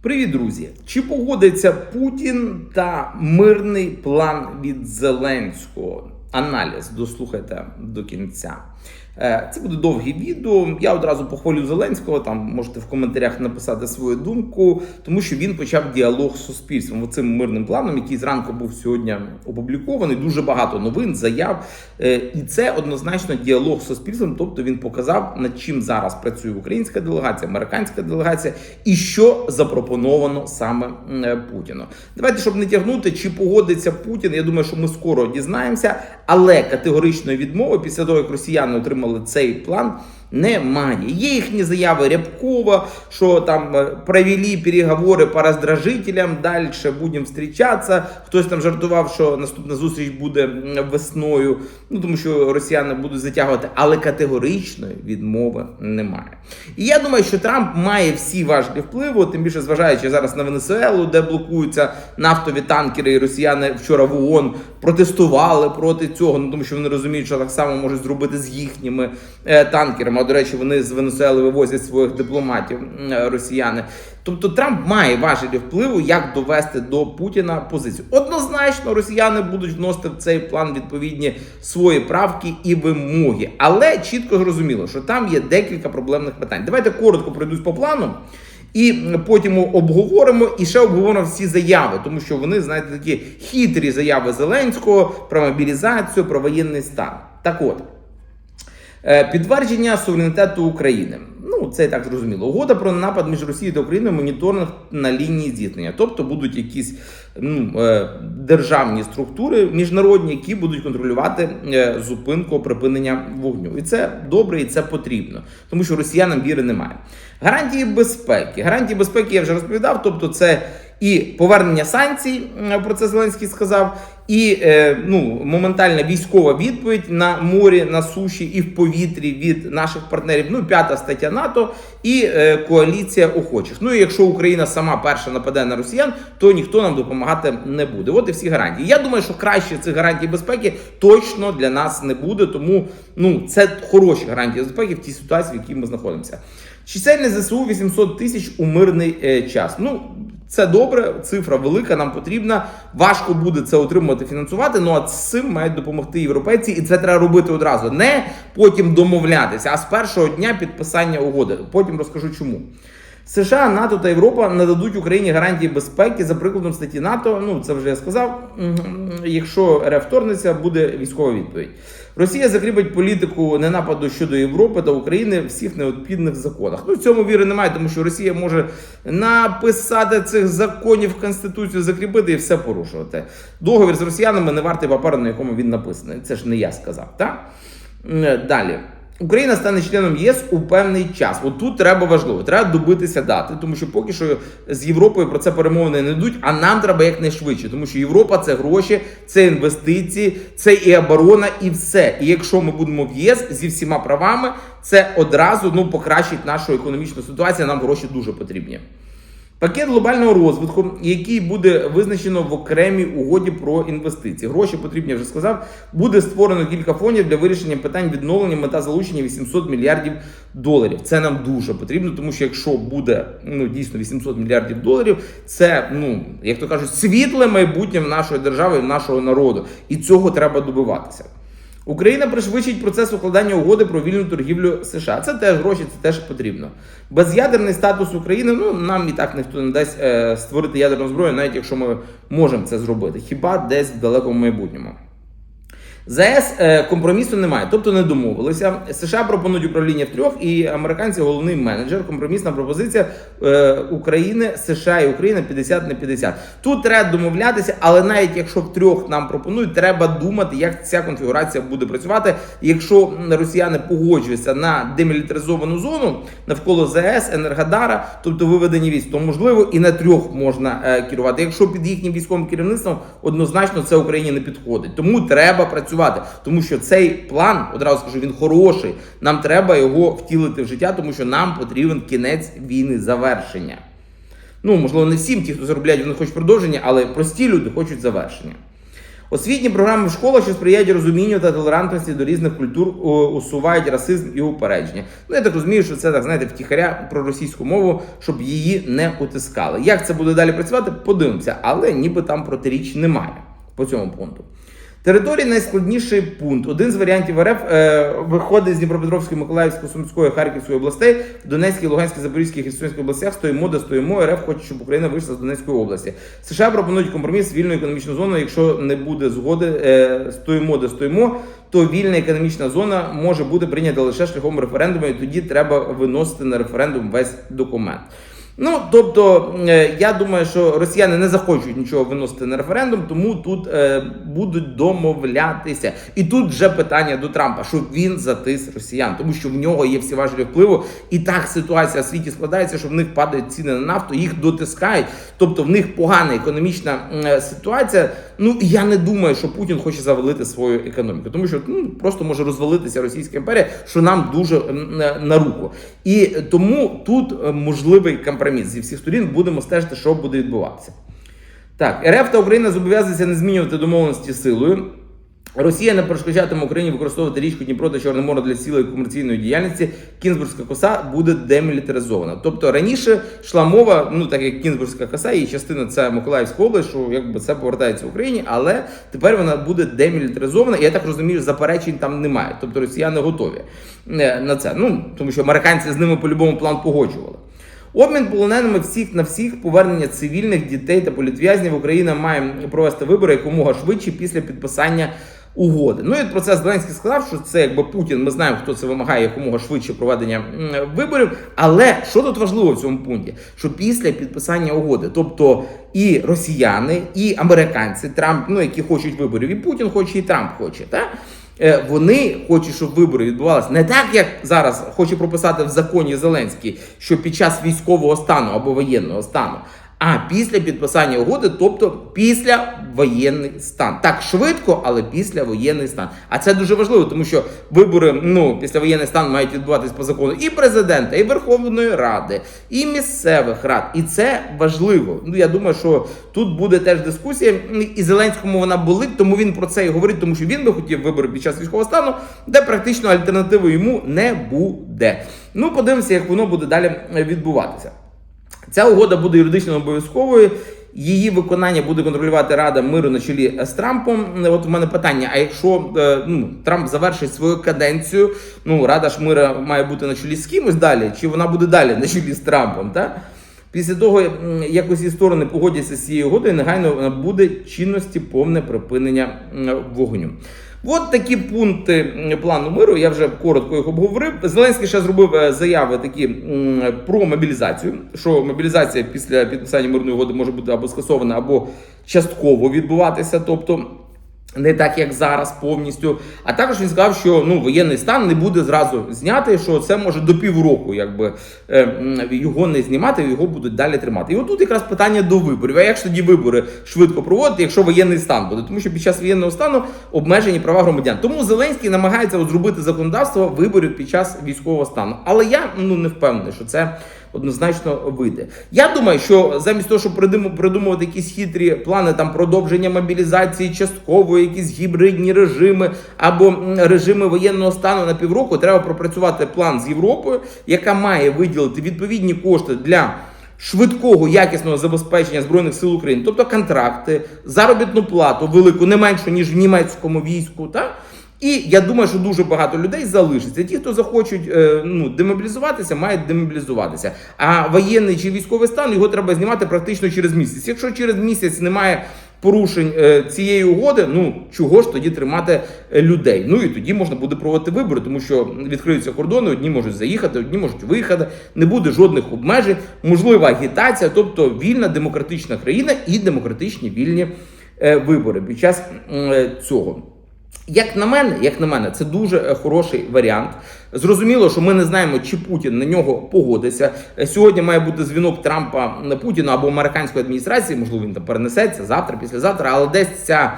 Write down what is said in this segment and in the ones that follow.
Привіт, друзі! Чи погодиться Путін та мирний план від Зеленського? Аналіз дослухайте до кінця. Е, Це буде довге відео. Я одразу похвалю Зеленського. Там можете в коментарях написати свою думку, тому що він почав діалог з суспільством оцим мирним планом, який зранку був сьогодні опублікований. Дуже багато новин, заяв. Е, І це однозначно діалог з суспільством. Тобто він показав, над чим зараз працює українська делегація, американська делегація, і що запропоновано саме е, Путіну. Давайте, щоб не тягнути, чи погодиться Путін. Я думаю, що ми скоро дізнаємося, але категоричної відмови після того, як росіяни отримали цей план. Немає. Є їхні заяви Рябкова, що там е, провели переговори по роздражителям, далі будемо зустрічатися. Хтось там жартував, що наступна зустріч буде весною, ну тому що росіяни будуть затягувати, але категоричної відмови немає. І я думаю, що Трамп має всі важливі впливи, тим більше зважаючи зараз на Венесуелу, де блокуються нафтові танкери, і росіяни вчора в ООН протестували проти цього, ну тому що вони розуміють, що так само можуть зробити з їхніми е, танкерами. А до речі, вони з Венесуели вивозять своїх дипломатів е, росіяни. Тобто Трамп має важелі впливу, як довести до Путіна позицію. Однозначно, росіяни будуть вносити в цей план відповідні свої правки і вимоги, але чітко зрозуміло, що там є декілька проблемних питань. Давайте коротко пройдусь по плану. І потім обговоримо і ще обговоримо всі заяви, тому що вони, знаєте, такі хитрі заяви Зеленського про мобілізацію, про воєнний стан. Так от. Е, Підтвердження суверенітету України. Це і так зрозуміло. Угода про напад між Росією та Україною моніторинг на лінії зіткнення. Тобто будуть якісь ну, е, державні структури міжнародні, які будуть контролювати е, зупинку припинення вогню. І це добре, і це потрібно, тому що росіянам віри немає. Гарантії безпеки. Гарантії безпеки я вже розповідав. Тобто, це і повернення санкцій, про це Зеленський сказав, і е, ну, моментальна військова відповідь на морі, на суші і в повітрі від наших партнерів. Ну, п'ята стаття НАТО і е, коаліція охочих. Ну і якщо Україна сама перша нападе на росіян, то ніхто нам допомагати не буде. От і всі гарантії. Я думаю, що краще цих гарантій безпеки точно для нас не буде. Тому ну це хороші гарантії безпеки в тій ситуації, в якій ми знаходимося. Чисельність ЗСУ 800 тисяч у мирний е, час. Ну це добре, цифра велика, нам потрібна. Важко буде це отримувати, фінансувати. Ну а з цим мають допомогти європейці, і це треба робити одразу. Не потім домовлятися, а з першого дня підписання угоди. Потім розкажу чому. США, НАТО та Європа нададуть Україні гарантії безпеки за прикладом статті НАТО. Ну це вже я сказав. Якщо РФ вторгнеться, буде військова відповідь. Росія закріпить політику ненападу щодо Європи та України в всіх необхідних законах. Ну в цьому віри немає, тому що Росія може написати цих законів в конституцію, закріпити і все порушувати. Договір з росіянами не вартий паперу, на якому він написаний. Це ж не я сказав. Так далі. Україна стане членом ЄС у певний час. От тут треба важливо, треба добитися дати, тому що поки що з Європою про це перемовини не йдуть, а нам треба якнайшвидше, тому що Європа це гроші, це інвестиції, це і оборона, і все. І якщо ми будемо в ЄС зі всіма правами, це одразу ну покращить нашу економічну ситуацію. Нам гроші дуже потрібні. Пакет глобального розвитку, який буде визначено в окремій угоді про інвестиції. Гроші потрібні, я вже сказав. Буде створено кілька фондів для вирішення питань відновлення мета залучення 800 мільярдів доларів. Це нам дуже потрібно, тому що якщо буде ну дійсно 800 мільярдів доларів, це ну як то кажуть, світле майбутнє нашої держави, нашого народу, і цього треба добиватися. Україна пришвидшить процес укладання угоди про вільну торгівлю США. Це теж гроші, це теж потрібно. Без'ядерний статус України. Ну нам і так ніхто не дасть е, створити ядерну зброю, навіть якщо ми можемо це зробити. Хіба десь в далекому майбутньому. ЗАЕС е, компромісу немає, тобто не домовилися. США пропонують управління в трьох, і американці головний менеджер. Компромісна пропозиція е, України, США і Україна 50 на 50. Тут треба домовлятися, але навіть якщо в трьох нам пропонують, треба думати, як ця конфігурація буде працювати. Якщо росіяни погоджуються на демілітаризовану зону навколо ЗАЕС, Енергодара, тобто виведені військ, то можливо і на трьох можна е, керувати. Якщо під їхнім військовим керівництвом однозначно це Україні не підходить. Тому треба працювати, тому що цей план, одразу скажу, він хороший. Нам треба його втілити в життя, тому що нам потрібен кінець війни, завершення. Ну, можливо, не всім ті, хто заробляють, вони хочуть продовження, але прості люди хочуть завершення. Освітні програми в школах, що сприяють розумінню та толерантності до різних культур, усувають расизм і упередження. Ну я так розумію, що це так знаєте втіхаря про російську мову, щоб її не утискали. Як це буде далі працювати? Подивимося, але ніби там протиріч немає по цьому пункту. Території найскладніший пункт. Один з варіантів РФ е, виходить з Дніпропетровської, Миколаївської, Сумської, Харківської областей, Донецькій, Луганській, Запорізькій, Херсонській областях стоїмо, де стоїмо. РФ хоче, щоб Україна вийшла з Донецької області. США пропонують компроміс вільну економічну зону. Якщо не буде згоди, е, стоїмо, де стоїмо, то вільна економічна зона може бути прийнята лише шляхом референдуму, і тоді треба виносити на референдум весь документ. Ну тобто, е, я думаю, що росіяни не захочуть нічого виносити на референдум, тому тут е, будуть домовлятися. І тут вже питання до Трампа, що він затис росіян, тому що в нього є всі важелі впливу. І так ситуація в світі складається, що в них падають ціни на нафту, їх дотискають. Тобто в них погана економічна е, ситуація. Ну я не думаю, що Путін хоче завалити свою економіку, тому що ну просто може розвалитися Російська імперія, що нам дуже е, на руку. І тому тут е, можливий компроміс зі всіх сторін. Будемо стежити, що буде відбуватися. Так, РФ та Україна зобов'язуються не змінювати домовленості силою. Росія не перешкоджатиме Україні використовувати річку Дніпро та Чорне море для цілої комерційної діяльності. Кінзбурзька коса буде демілітаризована. Тобто раніше йшла мова, ну так як Кінзбурзька коса, її частина це Миколаївська область, що якби це повертається Україні, але тепер вона буде демілітаризована. І я так розумію, заперечень там немає. Тобто росіяни готові е, на це. Ну тому що американці з ними по-любому план погоджували. Обмін полоненими всіх на всіх, повернення цивільних дітей та політв'язнів Україна має провести вибори якомога швидше після підписання угоди. Ну і про це Зеленський сказав, що це якби Путін. Ми знаємо, хто це вимагає якомога швидше проведення виборів. Але що тут важливо в цьому пункті? Що після підписання угоди, тобто і росіяни, і американці, Трамп, ну які хочуть виборів, і Путін хоче, і Трамп хоче, так? Е, Вони хочуть, щоб вибори відбувалися не так, як зараз хоче прописати в законі Зеленський, що під час військового стану або воєнного стану, а після підписання угоди, тобто після воєнний стан. Так швидко, але після воєнний стан. А це дуже важливо, тому що вибори ну після воєнний стан мають відбуватись по закону і президента, і Верховної Ради, і місцевих рад. І це важливо. Ну я думаю, що тут буде теж дискусія, і Зеленському вона болить, тому він про це і говорить, тому що він би хотів вибори під час військового стану, де практично альтернативи йому не буде. Ну, подивимося, як воно буде далі відбуватися. Ця угода буде юридично обов'язковою. Її виконання буде контролювати Рада миру на чолі з Трампом. От в мене питання: а якщо е, ну, Трамп завершить свою каденцію, ну Рада ж мира має бути на чолі з кимось далі, чи вона буде далі на чолі з Трампом? Так? Після того, як усі сторони погодяться з цією угодою, негайно буде чинності повне припинення вогню. От такі пункти плану миру. Я вже коротко їх обговорив. Зеленський ще зробив е, заяви такі про мобілізацію. Що мобілізація після підписання мирної угоди може бути або скасована, або частково відбуватися. Тобто. Не так, як зараз повністю. А також він сказав, що ну воєнний стан не буде зразу зняти, що це може до півроку, якби е, його не знімати, його будуть далі тримати. І отут якраз питання до виборів. А як ж тоді вибори швидко проводити, якщо воєнний стан буде? Тому що під час воєнного стану обмежені права громадян. Тому Зеленський намагається зробити законодавство виборів під час військового стану. Але я ну не впевнений, що це однозначно вийде. Я думаю, що замість того, щоб придуму- придумувати якісь хитрі плани там продовження мобілізації частково, якісь гібридні режими або режими воєнного стану на півроку, треба пропрацювати план з Європою, яка має виділити відповідні кошти для. Швидкого якісного забезпечення збройних сил України, тобто контракти, заробітну плату велику, не меншу ніж в німецькому війську, так і я думаю, що дуже багато людей залишиться. Ті, хто захочуть е, ну, демобілізуватися, мають демобілізуватися. А воєнний чи військовий стан його треба знімати практично через місяць. Якщо через місяць немає порушень е, цієї угоди, ну чого ж тоді тримати е, людей? Ну і тоді можна буде проводити вибори, тому що відкриються кордони, одні можуть заїхати, одні можуть виїхати, не буде жодних обмежень, можлива агітація, тобто вільна демократична країна і демократичні вільні вибори під час цього. Як на мене, як на мене, це дуже е, хороший варіант. Зрозуміло, що ми не знаємо, чи Путін на нього погодиться. Е, Сьогодні має бути дзвінок Трампа на Путіна або американської адміністрації. Можливо, він там перенесеться завтра, післязавтра, але десь ця.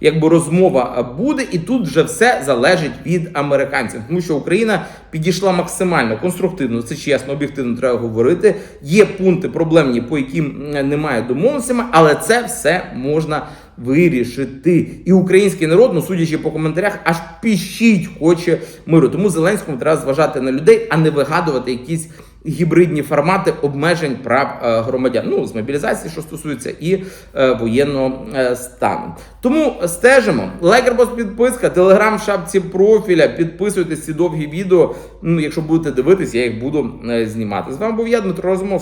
Якби розмова е, буде, і тут вже все залежить від американців, тому що Україна підійшла максимально конструктивно, це чесно, об'єктивно треба говорити. Є пункти проблемні, по яким немає домовленостями, але це все можна вирішити. І український народ, ну судячи по коментарях, аж піщить хоче миру. Тому Зеленському треба зважати на людей, а не вигадувати якісь гібридні формати обмежень прав е, громадян. Ну з мобілізації, що стосується, і е, воєнного е, стану. Тому стежимо. Лайк, або підписка, телеграм, шапці профіля. Підписуйтесь ці довгі відео. Ну, якщо будете дивитись, я їх буду е, знімати. З вами був я, Дмитро Розумовський.